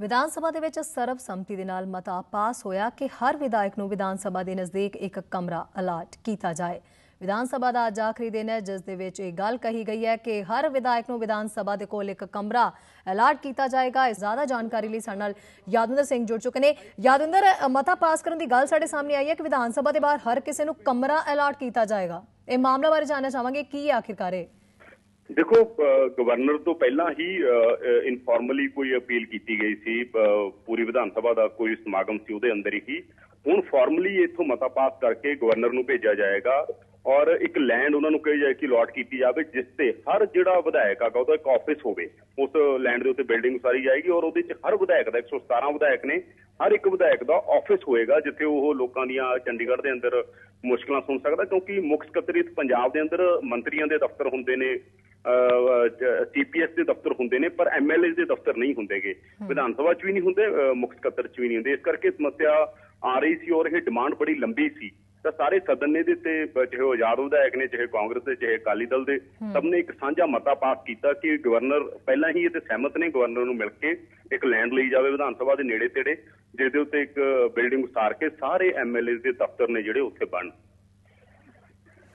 ਵਿਧਾਨ ਸਭਾ ਦੇ ਵਿੱਚ ਸਰਬਸੰਮਤੀ ਦੇ ਨਾਲ ਮਤਾ ਪਾਸ ਹੋਇਆ ਕਿ ਹਰ ਵਿਧਾਇਕ ਨੂੰ ਵਿਧਾਨ ਸਭਾ ਦੇ ਨਜ਼ਦੀਕ ਇੱਕ ਕਮਰਾ ਅਲਾਟ ਕੀਤਾ ਜਾਏ। ਵਿਧਾਨ ਸਭਾ ਦਾ ਅੱਜ ਆਖਰੀ ਦਿਨ ਹੈ, ਜਿਸ ਦੇ ਵਿੱਚ ਇਹ ਗੱਲ ਕਹੀ ਗਈ ਹੈ ਕਿ ਹਰ ਵਿਧਾਇਕ ਨੂੰ ਵਿਧਾਨ ਸਭਾ ਦੇ ਕੋਲ ਇੱਕ ਕਮਰਾ ਅਲਾਟ ਕੀਤਾ ਜਾਏਗਾ। ਇਸ ਜ਼ਿਆਦਾ ਜਾਣਕਾਰੀ ਲਈ ਸਾਡੇ ਨਾਲ ਯਾਦਵਿੰਦਰ ਸਿੰਘ ਜੁੜ ਚੁੱਕੇ ਨੇ। ਯਾਦਵਿੰਦਰ ਮਤਾ ਪਾਸ ਕਰਨ ਦੀ ਗੱਲ ਸਾਡੇ ਸਾਹਮਣੇ ਆਈ ਹੈ ਕਿ ਵਿਧਾਨ ਸਭਾ ਦੇ ਬਾਹਰ ਹਰ ਕਿਸੇ ਨੂੰ ਕਮਰਾ ਅਲਾਟ ਕੀਤਾ ਜਾਏਗਾ। ਇਹ ਮਾਮਲਾ ਬਾਰੇ ਜਾਣਨਾ ਚਾਹਾਂਗੇ, ਕੀ ਆਖਿਰਕਾਰ ਹੈ? ਦੇਖੋ ਗਵਰਨਰ ਤੋਂ ਪਹਿਲਾਂ ਹੀ ਇਨਫਾਰਮਲੀ ਕੋਈ ਅਪੀਲ ਕੀਤੀ ਗਈ ਸੀ ਪੂਰੀ ਵਿਧਾਨ ਸਭਾ ਦਾ ਕੋਈ ਸਮਾਗਮ ਸੀ ਉਹਦੇ ਅੰਦਰ ਹੀ। ਹੁਣ ਫਾਰਮਲੀ ਇਥੋਂ ਮਤਾ ਪਾਸ ਕਰਕੇ ਗਵਰਨਰ ਨੂੰ ਭੇਜਿਆ ਜਾਏਗਾ ਔਰ ਇੱਕ ਲੈਂਡ ਉਹਨਾਂ ਨੂੰ ਕਹੀ ਜਾਏ ਕਿ ਅਲਾਟ ਕੀਤੀ ਜਾਵੇ, ਜਿਸ ਤੇ ਹਰ ਜਿਹੜਾ ਵਿਧਾਇਕ ਆਗਾ ਉਹਦਾ ਇੱਕ ਆਫਿਸ ਹੋਵੇ। ਉਸ ਲੈਂਡ ਦੇ ਉੱਤੇ ਬਿਲਡਿੰਗ ਉਸਾਰੀ ਜਾਏਗੀ ਔਰ ਉਹਦੇ ਵਿੱਚ ਹਰ ਵਿਧਾਇਕ ਦਾ 117 ਵਿਧਾਇਕ ਨੇ, ਹਰ ਇੱਕ ਵਿਧਾਇਕ ਦਾ ਆਫਿਸ ਹੋਏਗਾ, ਜਿੱਥੇ ਉਹ ਲੋਕਾਂ ਦੀਆਂ ਚੰਡੀਗੜ੍ਹ ਦੇ ਅੰਦਰ ਮੁਸ਼ਕਲਾਂ ਸੁਣ ਸਕਦਾ, ਕਿਉਂਕਿ ਮੁੱਖ ਸਕੱਤਰੀਤ ਪੰਜਾਬ ਦੇ ਅੰਦਰ ਮੰਤਰੀਆਂ ਦੇ ਦਫ਼ਤਰ ਹੁੰਦੇ ਨੇ। ਸੀਪੀਐਸ ਦੇ ਦਫ਼ਤਰ ਹੁੰਦੇ ਨੇ ਪਰ ਐਮਐਲਏ ਦੇ ਦਫ਼ਤਰ ਨਹੀਂ ਹੁੰਦੇਗੇ। ਵਿਧਾਨ ਸਭਾ 'ਚ ਵੀ ਨਹੀਂ ਹੁੰਦੇ ਮੁੱਖ ਸਕੱਤਰ 'ਚ ਵੀ ਨਹੀਂ ਹੁੰਦੇ। ਇਸ ਕਰਕੇ ਸਮੱਸਿਆ ਆ ਰਹੀ ਸੀ ਔਰ ਇਹ ਡਿਮਾਂਡ ਬੜੀ ਲੰਬੀ ਸੀ। ਤਾਂ ਸਾਰੇ ਸਦਨ ਨੇ ਦੇ ਤੇ ਚਾਹੇ ਆਜ਼ਾਦ ਵਿਧਾਇਕ ਨੇ ਚਾਹੇ ਕਾਂਗਰਸ ਦੇ ਚਾਹੇ ਅਕਾਲੀ ਦਲ ਦੇ ਸਭ ਨੇ ਇੱਕ ਸਾਂਝਾ ਮਤਾ ਪਾਸ ਕੀਤਾ ਕਿ ਗਵਰਨਰ ਪਹਿਲਾਂ ਹੀ ਇਹ ਤੇ ਸਹਿਮਤ ਨੇ ਗਵਰਨਰ ਨੂੰ ਮਿਲ ਕੇ ਇੱਕ ਲੈਂਡ ਲਈ ਜਾਵੇ ਵਿਧਾਨ ਸਭਾ ਦੇ ਨੇੜੇ ਤੇੜੇ ਜਿਹਦੇ ਉੱਤੇ ਇੱਕ ਬਿਲਡਿੰਗ ਉਸਾਰ ਕੇ ਸਾਰੇ ਐਮਐਲਏ ਦੇ ਦਫ਼ਤਰ ਨੇ ਜਿਹੜੇ ਉੱਥੇ ਬਣ